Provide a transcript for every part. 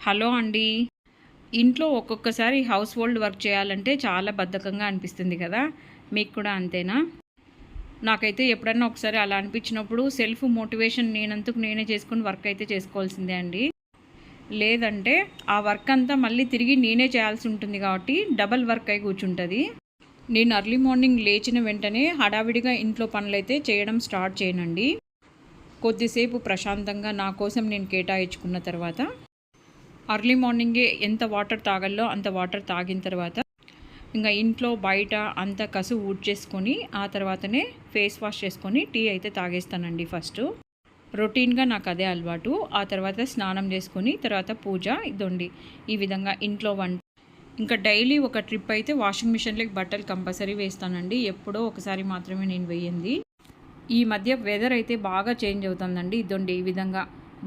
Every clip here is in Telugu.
హలో అండి. ఇంట్లో ఒక్కొక్కసారి హౌస్ హోల్డ్ వర్క్ చేయాలంటే చాలా బద్ధకంగా అనిపిస్తుంది కదా? మీకు కూడా అంతేనా? నాకైతే ఎప్పుడన్నా ఒకసారి అలా అనిపించినప్పుడు సెల్ఫ్ మోటివేషన్ నేనంతకు నేనే చేసుకుని వర్క్ అయితే చేసుకోవాల్సిందే అండి. లేదంటే ఆ వర్క్ అంతా మళ్ళీ తిరిగి నేనే చేయాల్సి ఉంటుంది కాబట్టి డబల్ వర్క్ అయి కూర్చుంటుంది. నేను అర్లీ మార్నింగ్ లేచిన వెంటనే హడావిడిగా ఇంట్లో పనులైతే చేయడం స్టార్ట్ చేయనండి. కొద్దిసేపు ప్రశాంతంగా నా కోసం నేను కేటాయించుకున్న తర్వాత అర్లీ మార్నింగే ఎంత వాటర్ తాగాలో అంత వాటర్ తాగిన తర్వాత ఇంకా ఇంట్లో బయట అంత కసు ఊడ్చేసుకొని ఆ తర్వాతనే ఫేస్ వాష్ చేసుకొని టీ అయితే తాగేస్తానండి ఫస్ట్ రొటీన్గా నాకు అదే అలవాటు. ఆ తర్వాత స్నానం చేసుకొని తర్వాత పూజ ఇదండి. ఈ విధంగా ఇంట్లో వంట. ఇంకా డైలీ ఒక ట్రిప్ అయితే వాషింగ్ మిషన్లోకి బట్టలు కంపల్సరీ వేస్తానండి. ఎప్పుడో ఒకసారి మాత్రమే నేను వేయండి ఈ మధ్య వెదర్ అయితే బాగా చేంజ్ అవుతుందండి. ఇదండి ఈ విధంగా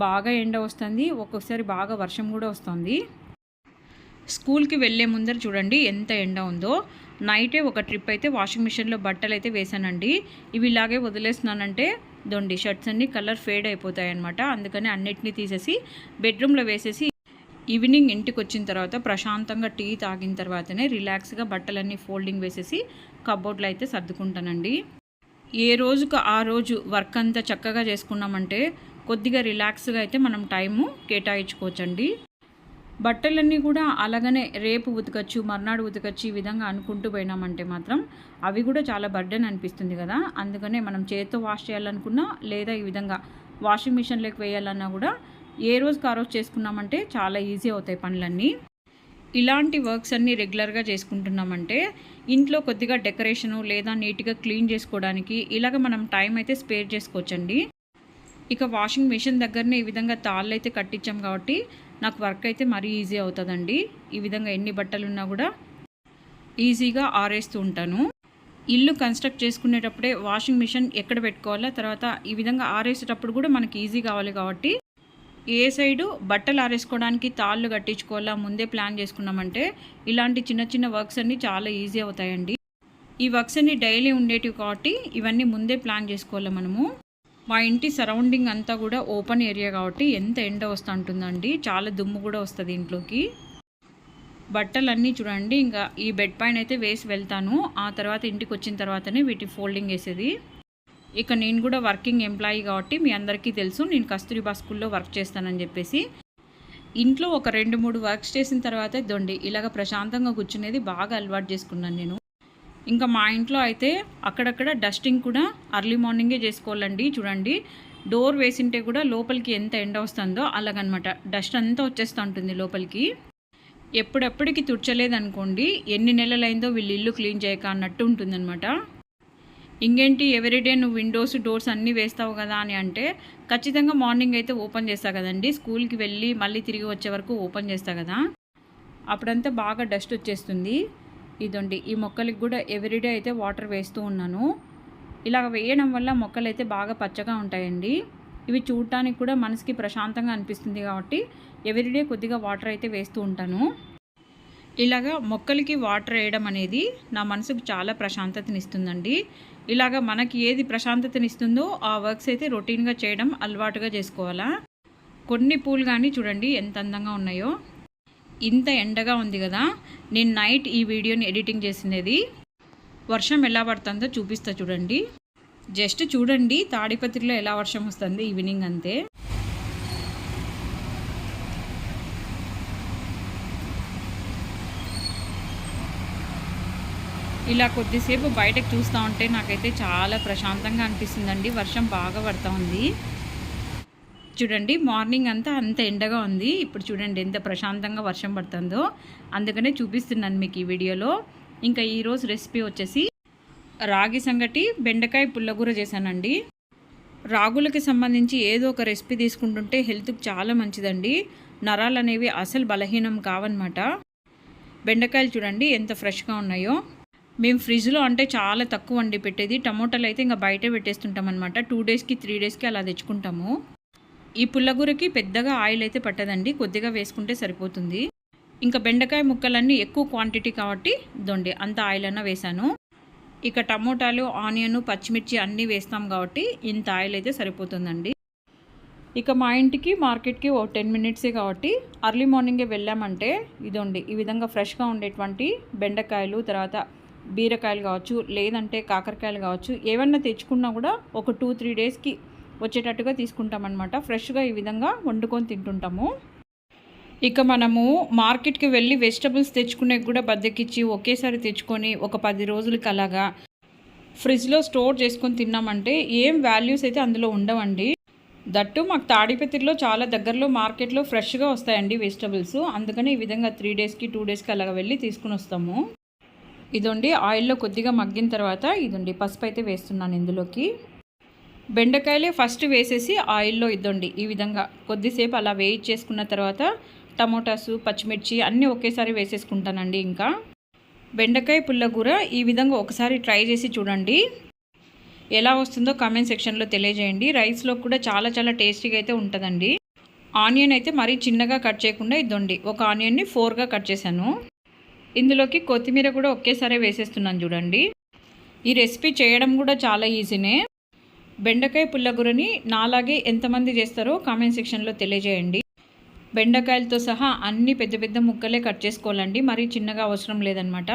బాగా ఎండ వస్తుంది ఒక్కొక్కసారి బాగా వర్షం కూడా వస్తుంది. స్కూల్కి వెళ్ళే ముందర చూడండి ఎంత ఎండ ఉందో. నైటే ఒక ట్రిప్ అయితే వాషింగ్ మిషన్లో బట్టలు అయితే వేసానండి ఇవి ఇలాగే వదిలేస్తున్నానంటే దొండి షర్ట్స్ అన్నీ కలర్ ఫేడ్ అయిపోతాయి అనమాట అందుకని అన్నిటినీ తీసేసి బెడ్రూమ్లో వేసేసి ఈవినింగ్ ఇంటికి వచ్చిన తర్వాత ప్రశాంతంగా టీ తాగిన తర్వాతనే రిలాక్స్గా బట్టలన్నీ ఫోల్డింగ్ వేసేసి కబోర్డ్లో అయితే సర్దుకుంటానండి. ఏ రోజుకు ఆ రోజు వర్క్ అంతా చక్కగా చేసుకున్నామంటే కొద్దిగా రిలాక్స్గా అయితే మనం టైము కేటాయించుకోవచ్చండి. బట్టలన్నీ కూడా అలాగనే రేపు ఉతకచ్చు మర్నాడు ఉతకచ్చు ఈ విధంగా అనుకుంటూ పోయినామంటే మాత్రం అవి కూడా చాలా బర్డెన్ అనిపిస్తుంది కదా. అందుకనే మనం చేతితో వాష్ చేయాలనుకున్నా లేదా ఈ విధంగా వాషింగ్ మిషన్లోకి వేయాలన్నా కూడా ఏ రోజుకి ఆ రోజు చేసుకున్నామంటే చాలా ఈజీ అవుతాయి పనులన్నీ. ఇలాంటి వర్క్స్ అన్నీ రెగ్యులర్గా చేసుకుంటున్నామంటే ఇంట్లో కొద్దిగా డెకరేషను లేదా నీట్గా క్లీన్ చేసుకోవడానికి ఇలాగ మనం టైం అయితే స్పేర్ చేసుకోవచ్చండి. ఇక వాషింగ్ మిషన్ దగ్గరనే ఈ విధంగా తాళ్ళు అయితే కట్టించాం కాబట్టి నాకు వర్క్ అయితే మరీ ఈజీ అవుతుందండి. ఈ విధంగా ఎన్ని బట్టలు ఉన్నా కూడా ఈజీగా ఆరేస్తూ ఉంటాను. ఇల్లు కన్స్ట్రక్ట్ చేసుకునేటప్పుడే వాషింగ్ మిషన్ ఎక్కడ పెట్టుకోవాలో తర్వాత ఈ విధంగా ఆరేసేటప్పుడు కూడా మనకి ఈజీ కావాలి కాబట్టి ఏ సైడు బట్టలు ఆరేసుకోవడానికి తాళ్ళు కట్టించుకోవాలా ముందే ప్లాన్ చేసుకున్నామంటే ఇలాంటి చిన్న చిన్న వర్క్స్ అన్నీ చాలా ఈజీ అవుతాయండి. ఈ వర్క్స్ అన్నీ డైలీ ఉండేటివి కాబట్టి ఇవన్నీ ముందే ప్లాన్ చేసుకోవాలి మనము. మా ఇంటి సరౌండింగ్ అంతా కూడా ఓపెన్ ఏరియా కాబట్టి ఎంత ఎండ వస్తూ ఉంటుందండి? చాలా దుమ్ము కూడా వస్తుంది ఇంట్లోకి బట్టలన్నీ చూడండి ఇంకా ఈ బెడ్ పైన అయితే వేసి వెళ్తాను. ఆ తర్వాత ఇంటికి వచ్చిన తర్వాతనే వీటి ఫోల్డింగ్ వేసేది. ఇక నేను కూడా వర్కింగ్ ఎంప్లాయీ కాబట్టి మీ అందరికీ తెలుసు నేను కస్తూరిబా స్కూల్లో వర్క్ చేస్తానని చెప్పేసి. ఇంట్లో ఒక రెండు మూడు వర్క్స్ చేసిన తర్వాత దొండి. ఇలాగ ప్రశాంతంగా కూర్చునేది బాగా అలవాటు చేసుకున్నాను నేను. ఇంకా మా ఇంట్లో అయితే అక్కడక్కడ డస్టింగ్ కూడా అర్లీ మార్నింగే చేసుకోవాలండి చూడండి. డోర్ వేసింటే కూడా లోపలికి ఎంత ఎండ వస్తుందో అలాగనమాట. డస్ట్ అంతా వచ్చేస్తూ ఉంటుంది లోపలికి. ఎప్పుడెప్పటికి తుడ్చలేదనుకోండి ఎన్ని నెలలైందో వీళ్ళు ఇల్లు క్లీన్ చేయక అన్నట్టు ఉంటుందన్నమాట. ఇంకేంటి ఎవ్రీడే నువ్వు విండోస్ డోర్స్ అన్నీ వేస్తావు కదా అని అంటే ఖచ్చితంగా మార్నింగ్ అయితే ఓపెన్ చేస్తావు కదండి. స్కూల్కి వెళ్ళి మళ్ళీ తిరిగి వచ్చే వరకు ఓపెన్ చేస్తావు కదా. అప్పుడంతా బాగా డస్ట్ వచ్చేస్తుంది. ఇదండి. ఈ మొక్కలకి కూడా ఎవ్రీడే అయితే వాటర్ వేస్తూ ఉన్నాను. ఇలాగ వేయడం వల్ల మొక్కలు అయితే బాగా పచ్చగా ఉంటాయండి. ఇవి చూడటానికి కూడా మనసుకి ప్రశాంతంగా అనిపిస్తుంది కాబట్టి ఎవ్రీడే కొద్దిగా వాటర్ అయితే వేస్తూ ఉంటాను. ఇలాగా మొక్కలకి వాటర్ వేయడం అనేది నా మనసుకు చాలా ప్రశాంతతనిస్తుందండి. ఇలాగ మనకి ఏది ప్రశాంతతనిస్తుందో ఆ వర్క్స్ అయితే రొటీన్గా చేయడం అలవాటుగా చేసుకోవాలా. కొన్ని పూలు కానీ చూడండి ఎంత అందంగా ఉన్నాయో. ఇంత ఎండగా ఉంది కదా నేను నైట్ ఈ వీడియోని ఎడిటింగ్ చేసినది వర్షం ఎలా పడుతుందో చూపిస్తా చూడండి. జస్ట్ చూడండి తాడిపత్రిలో ఎలా వర్షం వస్తుంది ఈవినింగ్ అంతే. ఇలా కొద్దిసేపు బయటకు చూస్తూ ఉంటే నాకైతే చాలా ప్రశాంతంగా అనిపిస్తుందండి. వర్షం బాగా పడుతూ ఉంది. చూడండి మార్నింగ్ అంతా అంత ఎండగా ఉంది. ఇప్పుడు చూడండి ఎంత ప్రశాంతంగా వర్షం పడుతుందో. అందుకనే చూపిస్తున్నాను మీకు ఈ వీడియోలో. ఇంకా ఈరోజు రెసిపీ వచ్చేసి రాగి సంగటి బెండకాయ పుల్లగూర చేశానండి. రాగులకి సంబంధించి ఏదో ఒక రెసిపీ తీసుకుంటుంటే హెల్త్కి చాలా మంచిదండి. నరాలు అనేవి అసలు బలహీనం కావన్నమాట. బెండకాయలు చూడండి ఎంత ఫ్రెష్గా ఉన్నాయో. మేము ఫ్రిడ్జ్లో అంటే చాలా తక్కువ అండి పెట్టేది. టమోటాలు అయితే ఇంకా బయట పెట్టేస్తుంటాం అనమాట టూ డేస్కి త్రీ డేస్కి అలా తెచ్చుకుంటాము. ఈ పుల్లగూరకి పెద్దగా ఆయిల్ అయితే పట్టదండి కొద్దిగా వేసుకుంటే సరిపోతుంది. ఇంకా బెండకాయ ముక్కలన్నీ ఎక్కువ క్వాంటిటీ కాబట్టి దొండి అంత ఆయిల్ అన్న వేసాను ఇక టమోటాలు ఆనియన్ పచ్చిమిర్చి అన్నీ వేస్తాం కాబట్టి ఇంత ఆయిల్ అయితే సరిపోతుందండి. ఇక మా ఇంటికి మార్కెట్కి ఓ టెన్ మినిట్సే కాబట్టి అర్లీ మార్నింగే వెళ్ళామంటే ఇదండి ఈ విధంగా ఫ్రెష్గా ఉండేటువంటి బెండకాయలు తర్వాత బీరకాయలు కావచ్చు లేదంటే కాకరకాయలు కావచ్చు ఏమన్నా తెచ్చుకున్నా కూడా ఒక టూ త్రీ డేస్కి వచ్చేటట్టుగా తీసుకుంటామన్నమాట. ఫ్రెష్గా ఈ విధంగా వండుకొని తింటుంటాము. ఇక మనము మార్కెట్కి వెళ్ళి వెజిటబుల్స్ తెచ్చుకునే కూడా బద్దెకిచ్చి ఒకేసారి తెచ్చుకొని ఒక పది రోజులకి అలాగా ఫ్రిడ్జ్లో స్టోర్ చేసుకొని తిన్నామంటే ఏం వాల్యూస్ అయితే అందులో ఉండవండి. దట్టు మాకు తాడిపత్రిలో చాలా దగ్గరలో మార్కెట్లో ఫ్రెష్గా వస్తాయండి వెజిటబుల్స్ అందుకని ఈ విధంగా త్రీ డేస్కి టూ డేస్కి అలాగ వెళ్ళి తీసుకుని వస్తాము. ఇదండి ఆయిల్లో కొద్దిగా మగ్గిన తర్వాత ఇదండి పసుపు అయితే వేస్తున్నాను ఇందులోకి. బెండకాయలే ఫస్ట్ వేసేసి ఆయిల్లో ఇద్దండి ఈ విధంగా. కొద్దిసేపు అలా వేయించేసుకున్న తర్వాత టమోటాసు పచ్చిమిర్చి అన్నీ ఒకేసారి వేసేసుకుంటానండి ఇంకా. బెండకాయ పుల్లగూర ఈ విధంగా ఒకసారి ట్రై చేసి చూడండి. ఎలా వస్తుందో కామెంట్ సెక్షన్లో తెలియజేయండి. రైస్లో కూడా చాలా చాలా టేస్టీగా అయితే ఉంటుందండి. ఆనియన్ అయితే మరీ చిన్నగా కట్ చేయకుండా ఇద్దండి. ఒక ఆనియన్ని ఫోర్గా కట్ చేశాను. ఇందులోకి కొత్తిమీర కూడా ఒకేసారి వేసేస్తున్నాను చూడండి. ఈ రెసిపీ చేయడం కూడా చాలా ఈజీనే. బెండకాయ పుల్లగూరని నాలాగే ఎంతమంది చేస్తారో కామెంట్ సెక్షన్లో తెలియజేయండి. బెండకాయలతో సహా అన్ని పెద్ద పెద్ద ముక్కలే కట్ చేసుకోవాలండి. మరీ చిన్నగా అవసరం లేదనమాట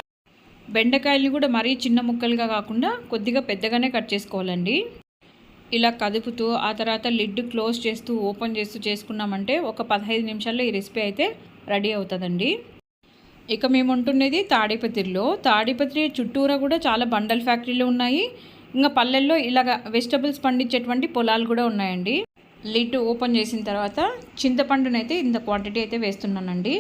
బెండకాయల్ని కూడా మరీ చిన్న ముక్కలుగా కాకుండా కొద్దిగా పెద్దగానే కట్ చేసుకోవాలండి. ఇలా కదుపుతూ ఆ తర్వాత లిడ్ క్లోజ్ చేస్తూ ఓపెన్ చేస్తూ చేసుకున్నామంటే ఒక పదహైదు నిమిషాల్లో ఈ రెసిపీ అయితే రెడీ అవుతుందండి. ఇక మేము ఉంటున్నది తాడిపత్రిలో. తాడిపత్రి చుట్టూరా కూడా చాలా బండల్ ఫ్యాక్టరీలు ఉన్నాయి. ఇంకా పల్లెల్లో ఇలాగ వెజిటబుల్స్ పండించేటువంటి పొలాలు కూడా ఉన్నాయండి. లిడ్ ఓపెన్ చేసిన తర్వాత చింతపండునైతే ఇంత క్వాంటిటీ అయితే వేస్తున్నానండి.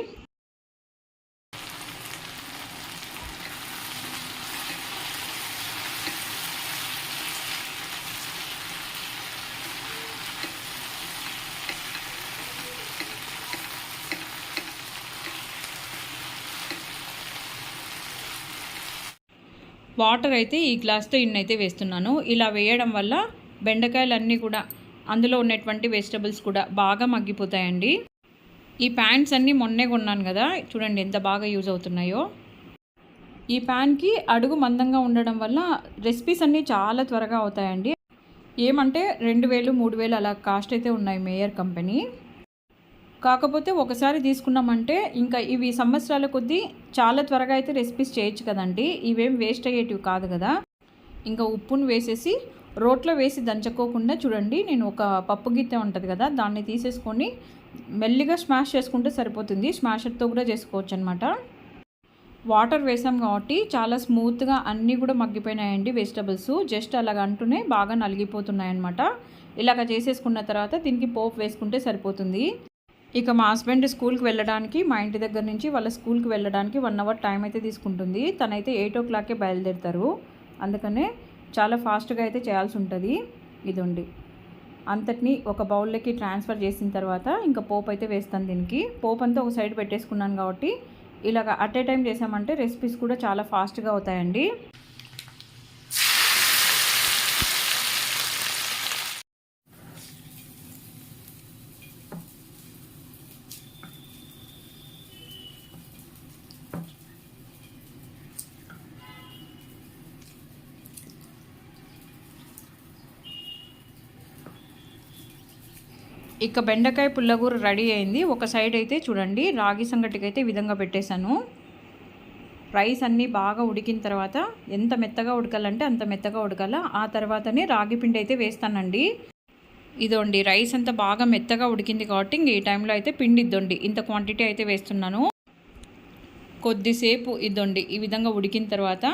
వాటర్ అయితే ఈ గ్లాస్తో ఇన్నైతే వేస్తున్నాను. ఇలా వేయడం వల్ల బెండకాయలన్నీ కూడా అందులో ఉన్నటువంటి వెజిటబుల్స్ కూడా బాగా మగ్గిపోతాయండి. ఈ ప్యాంట్స్ అన్నీ మొన్నే కొన్నాను కదా చూడండి ఎంత బాగా యూజ్ అవుతున్నాయో. ఈ ప్యాన్కి అడుగు మందంగా ఉండడం వల్ల రెసిపీస్ అన్నీ చాలా త్వరగా అవుతాయండి. ఏమంటే రెండు వేలు మూడు వేలు అలా కాస్ట్ అయితే ఉన్నాయి మేయర్ కంపెనీ. కాకపోతే ఒకసారి తీసుకున్నామంటే ఇంకా ఇవి సంవత్సరాల కొద్దీ చాలా త్వరగా అయితే రెసిపీస్ చేయొచ్చు కదండి. ఇవేం వేస్ట్ అయ్యేటివి కాదు కదా. ఇంకా ఉప్పును వేసేసి రోట్లో వేసి దంచుకోకుండా చూడండి. నేను ఒక పప్పు గిత్తె ఉంటుంది కదా దాన్ని తీసేసుకొని మెల్లిగా స్మాష్ చేసుకుంటే సరిపోతుంది. స్మాషర్తో కూడా చేసుకోవచ్చు అనమాట వాటర్ వేసాం కాబట్టి చాలా స్మూత్గా అన్నీ కూడా మగ్గిపోయినాయండి వెజిటబుల్స్ జస్ట్ అలాగ అంటూనే బాగా నలిగిపోతున్నాయి అనమాట ఇలాగ చేసేసుకున్న తర్వాత దీనికి పోపు వేసుకుంటే సరిపోతుంది. ఇక మా హస్బెండ్ స్కూల్కి వెళ్ళడానికి మా ఇంటి దగ్గర నుంచి వాళ్ళ స్కూల్కి వెళ్ళడానికి వన్ అవర్ టైం అయితే తీసుకుంటుంది. తనైతే ఎయిట్ ఓ క్లాక్కే బయలుదేరుతారు. అందుకనే చాలా ఫాస్ట్గా అయితే చేయాల్సి ఉంటుంది. ఇదండి. అంతటిని ఒక బౌల్లోకి ట్రాన్స్ఫర్ చేసిన తర్వాత ఇంకా పోపు అయితే వేస్తాను దీనికి. పోపు అంతా ఒక సైడ్ పెట్టేసుకున్నాను కాబట్టి ఇలాగ అట్ ఏ టైం చేసామంటే రెసిపీస్ కూడా చాలా ఫాస్ట్గా అవుతాయండి. ఇక బెండకాయ పుల్లగూర రెడీ అయింది. ఒక సైడ్ అయితే చూడండి రాగి సంగటికి అయితే ఈ విధంగా పెట్టేశాను. రైస్ అన్నీ బాగా ఉడికిన తర్వాత ఎంత మెత్తగా ఉడకాలంటే అంత మెత్తగా ఉడకాల. ఆ తర్వాతనే రాగి పిండి అయితే వేస్తానండి. ఇదోండి రైస్ అంతా బాగా మెత్తగా ఉడికింది కాబట్టి ఇంక ఈ టైంలో అయితే పిండి ఇద్దండి ఇంత క్వాంటిటీ అయితే వేస్తున్నాను. కొద్దిసేపు ఇదండి ఈ విధంగా ఉడికిన తర్వాత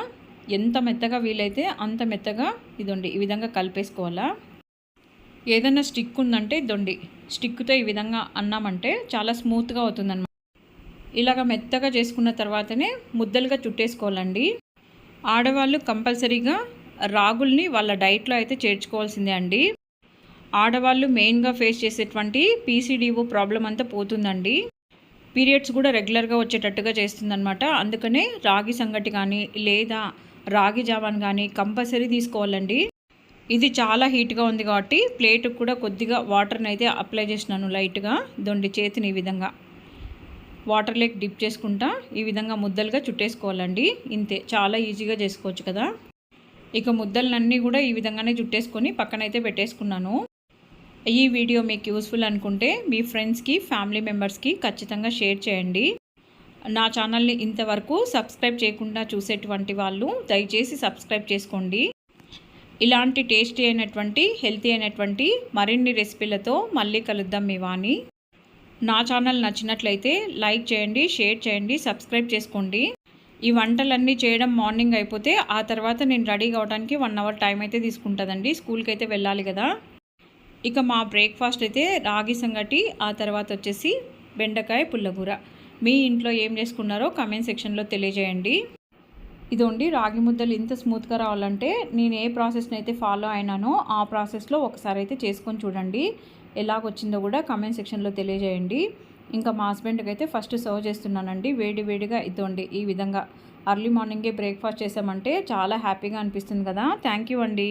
ఎంత మెత్తగా వీలైతే అంత మెత్తగా ఇదండి ఈ విధంగా కలిపేసుకోవాలా. ఏదైనా స్టిక్ ఉందంటే దొండి. స్టిక్తో ఈ విధంగా అన్నామంటే చాలా స్మూత్గా అవుతుందన్నమాట. ఇలాగ మెత్తగా చేసుకున్న తర్వాతనే ముద్దలుగా చుట్టేసుకోవాలండి. ఆడవాళ్ళు కంపల్సరీగా రాగుల్ని వాళ్ళ డైట్లో అయితే చేర్చుకోవాల్సిందే అండి. ఆడవాళ్ళు మెయిన్గా ఫేస్ చేసేటువంటి పీసీడీఓ ప్రాబ్లం అంతా పోతుందండి. పీరియడ్స్ కూడా రెగ్యులర్గా వచ్చేటట్టుగా చేస్తుందన్నమాట. అందుకనే రాగి సంగటి కానీ లేదా రాగి జావాన్ కానీ కంపల్సరీ తీసుకోవాలండి. ఇది చాలా హీట్గా ఉంది కాబట్టి ప్లేట్కి కూడా కొద్దిగా వాటర్ని అయితే అప్లై చేసినాను లైట్గా. దొండి చేతిని ఈ విధంగా. వాటర్ లేక్ డిప్ చేసుకుంటా ఈ విధంగా ముద్దలుగా చుట్టేసుకోవాలండి. ఇంతే చాలా ఈజీగా చేసుకోవచ్చు కదా. ఇక ముద్దలన్నీ కూడా ఈ విధంగానే చుట్టేసుకొని పక్కనైతే పెట్టేసుకున్నాను. ఈ వీడియో మీకు యూస్ఫుల్ అనుకుంటే మీ ఫ్రెండ్స్కి ఫ్యామిలీ మెంబర్స్కి ఖచ్చితంగా షేర్ చేయండి. నా ఛానల్ని ఇంతవరకు సబ్స్క్రైబ్ చేయకుండా చూసేటువంటి వాళ్ళు దయచేసి సబ్స్క్రైబ్ చేసుకోండి. ఇలాంటి టేస్టీ అయినటువంటి హెల్తీ అయినటువంటి మరిన్ని రెసిపీలతో మళ్ళీ కలుద్దాం మీ వాణి. నా ఛానల్ నచ్చినట్లయితే లైక్ చేయండి షేర్ చేయండి సబ్స్క్రైబ్ చేసుకోండి. ఈ వంటలన్నీ చేయడం మార్నింగ్ అయిపోతే ఆ తర్వాత నేను రెడీ కావడానికి వన్ అవర్ టైం అయితే తీసుకుంటుందండి. స్కూల్కి అయితే వెళ్ళాలి కదా. ఇక మా బ్రేక్ఫాస్ట్ అయితే రాగి సంగటి ఆ తర్వాత వచ్చేసి బెండకాయ పుల్లగూర. మీ ఇంట్లో ఏం చేసుకున్నారో కమెంట్ సెక్షన్లో తెలియజేయండి. ఇదోండి రాగి ముద్దలు ఇంత స్మూత్గా రావాలంటే నేను ఏ ప్రాసెస్ని అయితే ఫాలో అయినానో ఆ ప్రాసెస్లో ఒకసారి అయితే చేసుకొని చూడండి. ఎలాగొచ్చిందో కూడా కమెంట్ సెక్షన్లో తెలియజేయండి. ఇంకా మా హస్బెండ్కి అయితే ఫస్ట్ సర్వ్ చేస్తున్నానండి. వేడి వేడిగా ఇదోండి ఈ విధంగా. అర్లీ మార్నింగే బ్రేక్ఫాస్ట్ చేసామంటే చాలా హ్యాపీగా అనిపిస్తుంది కదా. థ్యాంక్ యూ అండి.